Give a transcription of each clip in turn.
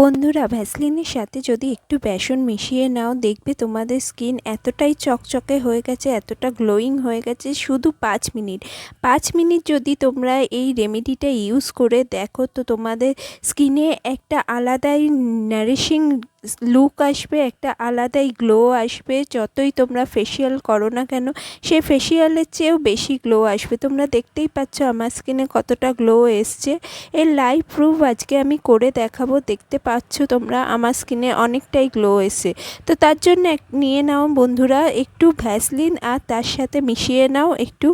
বন্ধুরা, ভ্যাসলিনের সাথে যদি একটু বেসন মিশিয়ে নাও, দেখবে তোমাদের স্কিন এতটাই চকচকে হয়ে গেছে, এতটা গ্লোয়িং হয়ে গেছে, শুধু পাঁচ মিনিট। পাঁচ মিনিট যদি তোমরা এই রেমেডিটা ইউজ করে দেখো, তো তোমাদের স্কিনে একটা আলাদাই নারিশিং লুক আসবে, একটা আলাদাই গ্লো আসবে, যতই তোমরা ফেসিয়াল করো না কেন, সে ফেসিয়ালের চেয়েও বেশি গ্লো আসবে। তোমরা দেখতেই পাচ্ছ আমার স্কিনে কতটা গ্লো এসছে। এর লাইভ প্রুফ আজকে আমি করে দেখাবো, দেখতে পাচ্ছ তোমরা আমার স্কিনে অনেকটাই গ্লো এসে তো তার জন্য নিয়ে নাও বন্ধুরা, একটু ভ্যাসলিন আর তার সাথে মিশিয়ে নাও একটু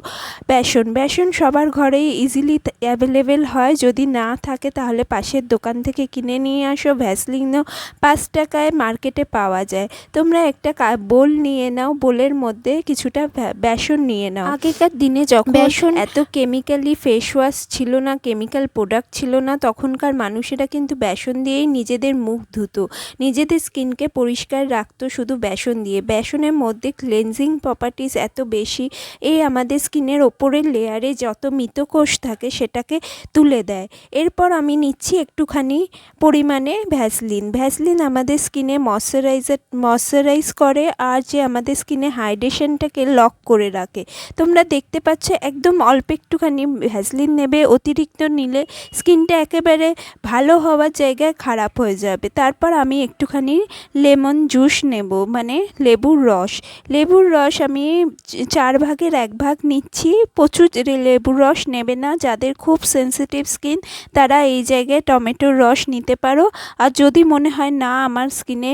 বেসন। বেসন সবার ঘরেই ইজিলি অ্যাভেলেবেল হয়, যদি না থাকে তাহলে পাশের দোকান থেকে কিনে নিয়ে আসো ভ্যাসলিনও পাঁচ টাকায় মার্কেটে পাওয়া যায়। তোমরা একটা বোল নিয়ে নাও বোলের মধ্যে কিছুটা বেসন নিয়ে নাও। আগেকার দিনে যখন বেসন এত কেমিক্যালি ফেস ওয়াশ ছিল না কেমিক্যাল প্রোডাক্ট ছিল না তখনকার মানুষেরা কিন্তু বেসন দিয়েই নিজেদের মুখ ধুতো। নিজেদের স্কিনকে পরিষ্কার রাখতো শুধু বেসন দিয়ে। বেসনের মধ্যে ক্লেনজিং প্রপার্টিস এত বেশি এই আমাদের স্কিনের ওপরের লেয়ারে যত মৃতকোষ থাকে সেটাকে তুলে দেয়। এরপর আমি নিচ্ছি একটুখানি পরিমাণে ভ্যাসলিন। ভ্যাসলিন আমাদের স্কিনে ময়শ্চারাইজার ময়শ্চারাইজ করে আর যে আমাদের স্কিনে হাইড্রেশনটাকে লক করে রাখে। তোমরা দেখতে পাচ্ছ একদম অল্প একটুখানি ভ্যাসলিন নেবে, অতিরিক্ত নিলে স্কিনটা একেবারে ভালো হওয়ার জায়গায় খারাপ হয়ে যাবে। তারপর আমি একটুখানি লেমন জুস নেব মানে লেবুর রস। লেবুর রস আমি চার ভাগের এক ভাগ নিচ্ছি। প্রচুর লেবুর রস নেবে না, যাদের খুব সেনসিটিভ স্কিন তারা এই জায়গায় টমেটোর রস নিতে পারো। আর যদি মনে হয় না আমার স্কিনে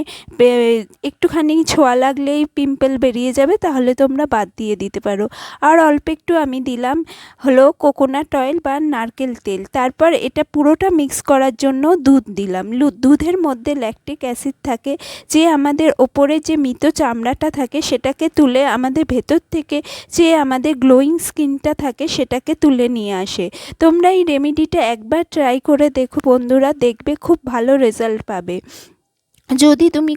একটুখানি ছোঁয়া লাগলেই পিম্পল বেরিয়ে যাবে, তাহলে তোমরা বাদ দিয়ে দিতে পারো। আর অল্প একটু আমি দিলাম হলো কোকোনাট অয়েল বা নারকেল তেল। তারপর এটা পুরোটা মিক্স করার জন্য দুধ দিলাম। দুধের মধ্যে ল্যাকটিক অ্যাসিড থাকে, যে আমাদের ওপরে যে মৃত চামড়াটা থাকে, সেটাকে তুলে আমাদের ভেতর থেকে যে আমাদের গ্লোয়িং স্কিনটা থাকে, সেটাকে তুলে নিয়ে আসে। তোমরা এই রেমেডিটা একবার ট্রাই করে দেখো বন্ধুরা, দেখবে খুব ভালো রেজাল্ট পাবে। যদি তুমি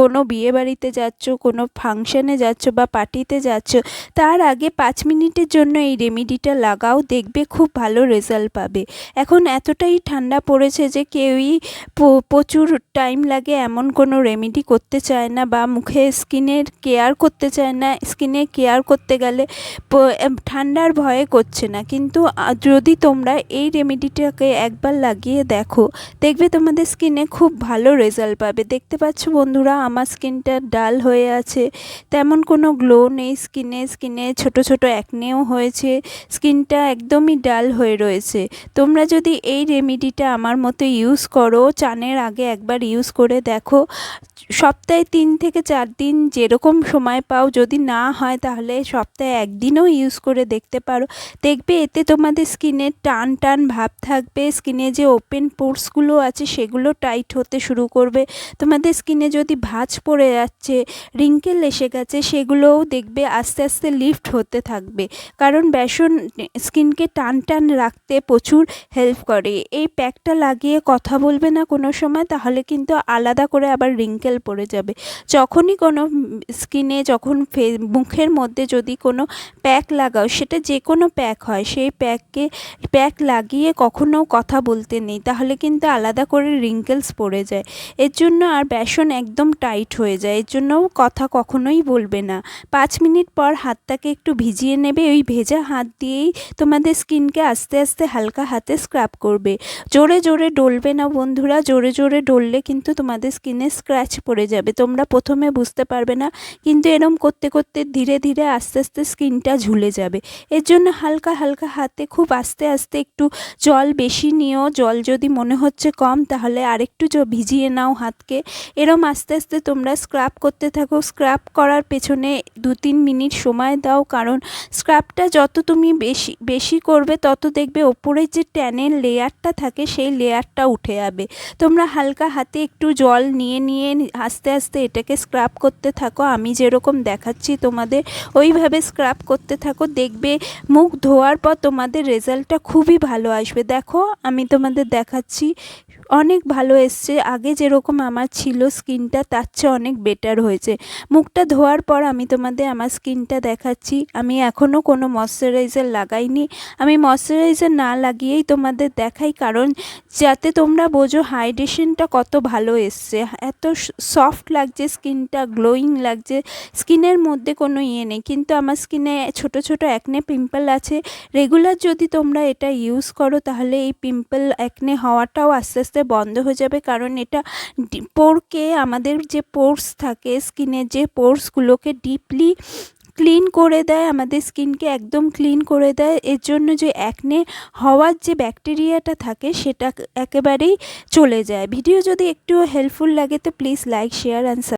কোনো বিয়ে বাড়িতে যাচ্ছ, কোনো ফাংশানে যাচ্ছ বা পার্টিতে যাচ্ছ, তার আগে পাঁচ মিনিটের জন্য এই রেমেডিটা লাগাও, দেখবে খুব ভালো রেজাল্ট পাবে। এখন এতটাই ঠান্ডা পড়েছে যে কেউই প্রচুর টাইম লাগে এমন কোনো রেমেডি করতে চায় না বা মুখে স্কিনের কেয়ার করতে চায় না। স্কিনে কেয়ার করতে গেলে ঠান্ডার ভয়ে করছে না। কিন্তু যদি তোমরা এই রেমেডিটাকে একবার লাগিয়ে দেখো, দেখবে তোমাদের স্কিনে খুব ভালো রেজাল্ট পাবে। দেখতে পাচ্ছ বন্ধুরা, আমার স্কিনটা ডাল হয়ে আছে। তেমন কোনো গ্লো নেই স্কিনে স্কিনে ছোট ছোট একনেও হয়েছে। স্কিনটা একদমই ডাল হয়ে রয়েছে। তোমরা যদি এই রেমিডিটা আমার মতো ইউজ করো, চানের আগে একবার ইউজ করে দেখো। সপ্তাহে তিন থেকে চার দিন যেরকম সময় পাও, যদি না হয় তাহলে সপ্তাহে একদিনও ইউজ করে দেখতে পারো। দেখবে এতে তোমাদের স্কিনে টান টান ভাব থাকবে। স্কিনে যে ওপেন পোর্সগুলো আছে, সেগুলো টাইট হতে শুরু করবে। তোমাদের স্কিনে যদি ভাঁজ পড়ে যাচ্ছে রিঙ্কেল এসে গেছে, সেগুলোও দেখবে আস্তে আস্তে লিফট হতে থাকবে। কারণ বেসন স্কিনকে টান টান রাখতে প্রচুর হেল্প করে। এই প্যাকটা লাগিয়ে কথা বলবে না কোনো সময়, তাহলে কিন্তু আলাদা করে আবার রিঙ্কেল পড়ে যাবে। যখনই কোনো স্কিনে যখন মুখের মধ্যে যদি কোনো প্যাক লাগাও, সেটা যে কোনো প্যাক হয়, সেই প্যাককে, প্যাক লাগিয়ে কখনো কথা বলতে নেই, তাহলে কিন্তু আলাদা করে রিঙ্কেলস পড়ে যায়। এর জন্য আর বেসন একদম টাইট হয়ে যায়, এর জন্য কথা কখনোই বলবে না। পাঁচ মিনিট পর হাতটাকে একটু ভিজিয়ে নেবে, ওই ভেজা হাত দিয়েই তোমাদের স্কিনকে আস্তে আস্তে হালকা হাতে স্ক্রাব করবে। জোরে জোরে ডলবে না বন্ধুরা, জোরে জোরে ডললে কিন্তু তোমাদের স্কিনে স্ক্র্যাচ পড়ে যাবে। তোমরা প্রথমে বুঝতে পারবে না, কিন্তু এরম করতে করতে ধীরে ধীরে আস্তে আস্তে স্কিনটা ঝুলে যাবে। এর জন্য হালকা হালকা হাতে খুব আস্তে আস্তে একটু জল বেশি নিও। জল যদি মনে হচ্ছে কম, তাহলে আরেকটু ভিজিয়ে নাও হাতকে। এরম আস্তে আস্তে তোমরা স্ক্রাব করতে থাকো। স্ক্রাব করার পেছনে দু তিন মিনিট সময় দাও, কারণ স্ক্রাবটা যত তুমি বেশি বেশি করবে, তত দেখবে ওপরের যে ট্যানের লেয়ারটা থাকে, সেই লেয়ারটা উঠে যাবে। তোমরা হালকা হাতে একটু জল নিয়ে নিয়ে আস্তে আস্তে এটাকে স্ক্রাব করতে থাকো। আমি যেরকম দেখাচ্ছি তোমাদের, ওইভাবে স্ক্রাব করতে থাকো। দেখবে মুখ ধোয়ার পর তোমাদের রেজাল্টটা খুবই ভালো আসবে। দেখো, আমি তোমাদের দেখাচ্ছি, অনেক ভালো এসছে। আগে যেরকম আমার ছিল স্কিনটা তার চেয়ে অনেক বেটার হয়েছে। মুখটা ধোয়ার পর আমি তোমাদের আমার স্কিনটা দেখাচ্ছি। আমি এখনও কোনো ময়শ্চারাইজার লাগাইনি। আমি ময়শ্চারাইজার না লাগিয়েই তোমাদের দেখাই কারণ যাতে তোমরা বোঝো হাইড্রেশনটা কত ভালো এসছে। এত সফট লাগছে স্কিনটা, গ্লোয়িং লাগছে। স্কিনের মধ্যে কোনো ইয়ে নেই। কিন্তু আমার স্কিনে ছোট ছোট একনে পিম্পল আছে। রেগুলার যদি তোমরা এটা ইউজ করো তাহলে এই পিম্পল একনে হওয়াটাও আস্তে আস্তে বন্ধ হয়ে যাবে। কারণ এটা পোরকে আমাদের যে পোর্স থাকে স্কিনের যে পোর্সগুলোকে ডিপলি ক্লিন করে দেয়, আমাদের স্কিনকে একদম ক্লিন করে দেয়। এর জন্য যে অ্যাকনে হওয়ার যে ব্যাকটেরিয়াটা থাকে, সেটা একেবারেই চলে যায়। ভিডিও যদি একটু হেল্পফুল লাগে, তো প্লিজ লাইক শেয়ার অ্যান্ড